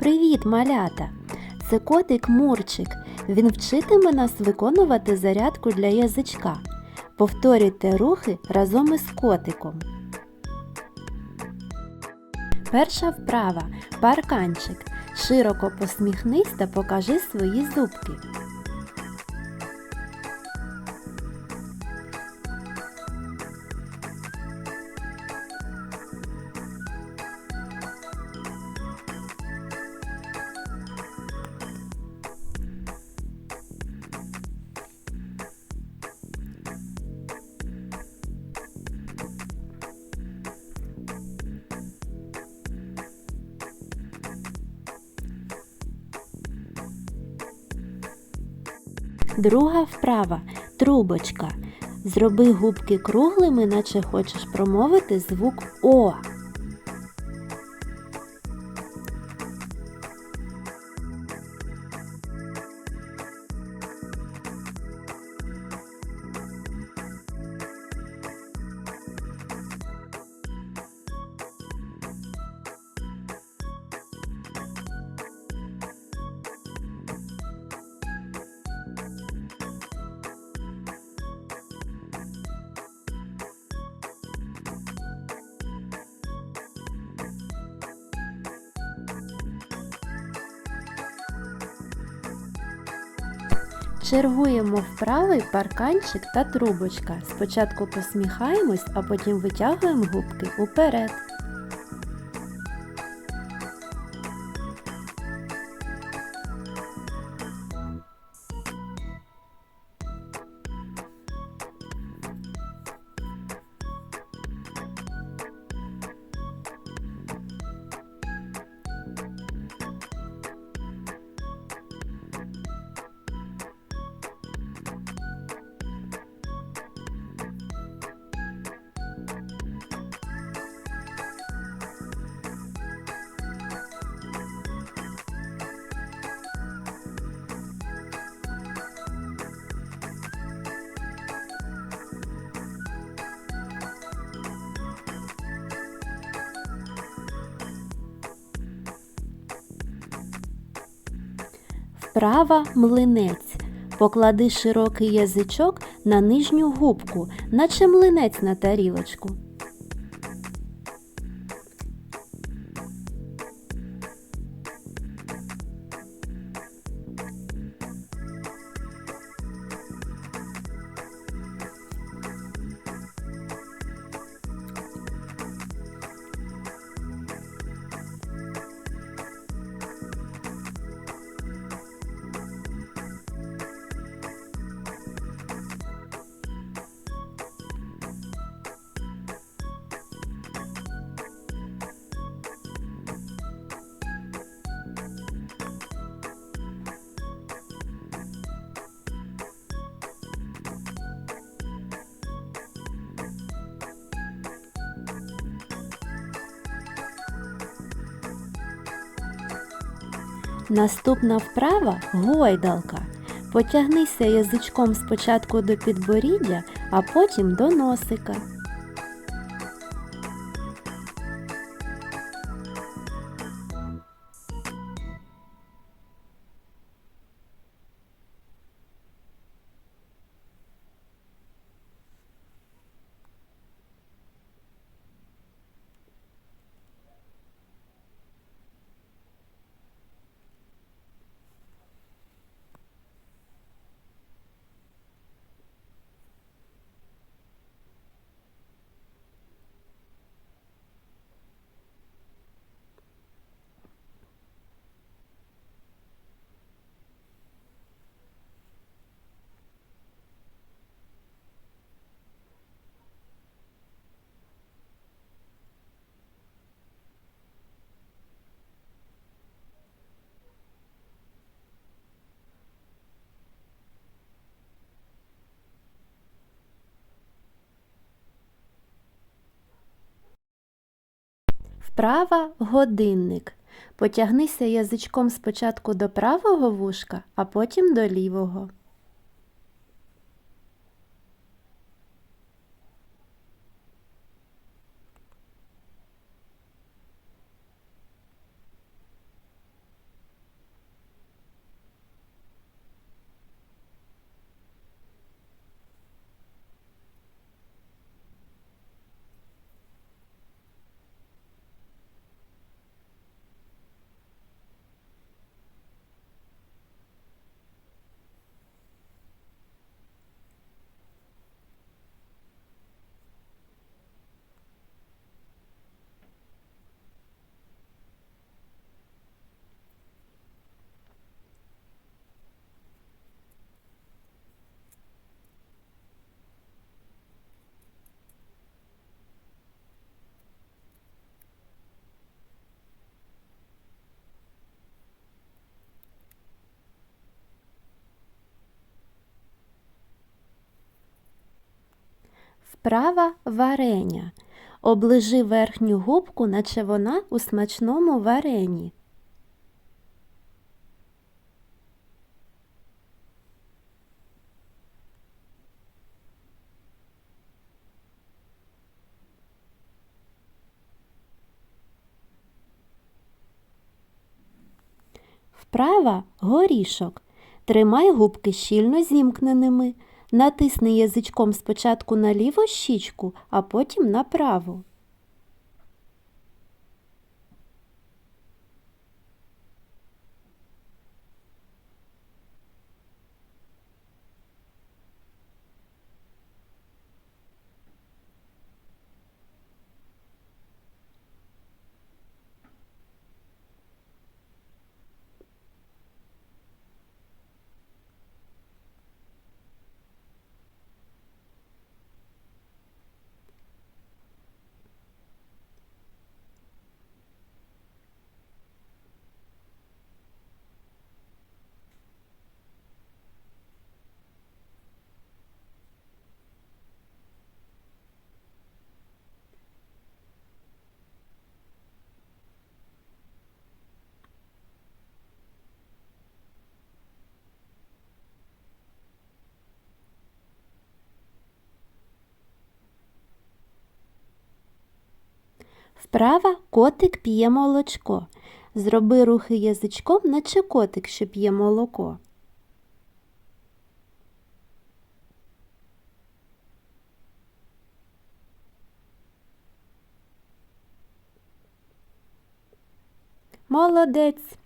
Привіт, малята! Це котик Мурчик. Він вчитиме нас виконувати зарядку для язичка. Повторюйте рухи разом із котиком. Перша вправа парканчик. Широко посміхнись та покажи свої зубки. Друга вправа трубочка. Зроби губки круглими, наче хочеш промовити звук О. Чергуємо вправий парканчик та трубочка. Спочатку посміхаємось, а потім витягуємо губки уперед. Вправа млинець. Поклади широкий язичок на нижню губку, наче млинець на тарілочку. Наступна вправа гойдалка. Потягнися язичком спочатку до підборіддя, а потім до носика. Вправа годинник. Потягнися язичком спочатку до правого вушка, а потім до лівого. Вправа варення. Оближи верхню губку, наче вона у смачному варені. Вправа горішок. Тримай губки щільно зімкненими. Натисни язичком спочатку на ліву щічку, а потім на праву. Вправа котик п'є молочко. Зроби рухи язичком, наче котик, що п'є молоко. Молодець.